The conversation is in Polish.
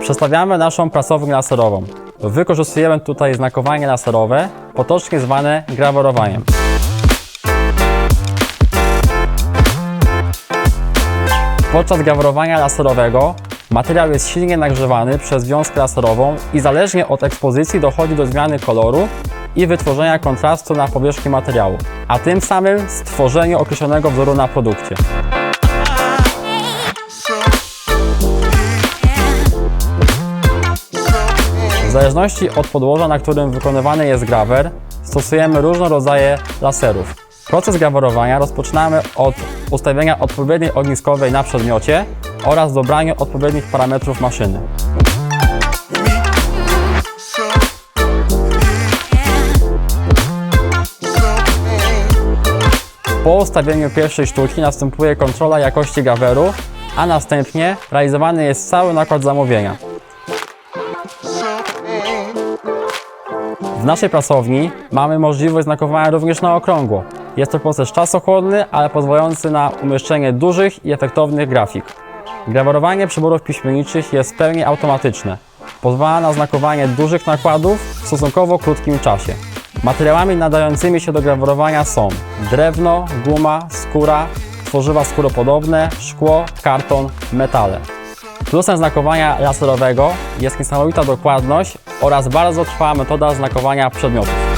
Przedstawiamy naszą pracownię laserową. Wykorzystujemy tutaj znakowanie laserowe, potocznie zwane grawerowaniem. Podczas grawerowania laserowego materiał jest silnie nagrzewany przez wiązkę laserową i zależnie od ekspozycji dochodzi do zmiany koloru i wytworzenia kontrastu na powierzchni materiału, a tym samym stworzeniu określonego wzoru na produkcie. Zależności od podłoża, na którym wykonywany jest grawer, stosujemy różne rodzaje laserów. Proces grawerowania rozpoczynamy od ustawienia odpowiedniej ogniskowej na przedmiocie oraz dobrania odpowiednich parametrów maszyny. Po ustawieniu pierwszej sztuki następuje kontrola jakości graweru, a następnie realizowany jest cały nakład zamówienia. W naszej pracowni mamy możliwość znakowania również na okrągło. Jest to proces czasochłonny, ale pozwalający na umieszczenie dużych i efektownych grafik. Grawerowanie przyborów piśmienniczych jest w pełni automatyczne. Pozwala na znakowanie dużych nakładów w stosunkowo krótkim czasie. Materiałami nadającymi się do grawerowania są drewno, guma, skóra, tworzywa skóropodobne, szkło, karton, metale. Plusem znakowania laserowego jest niesamowita dokładność oraz bardzo trwała metoda znakowania przedmiotów.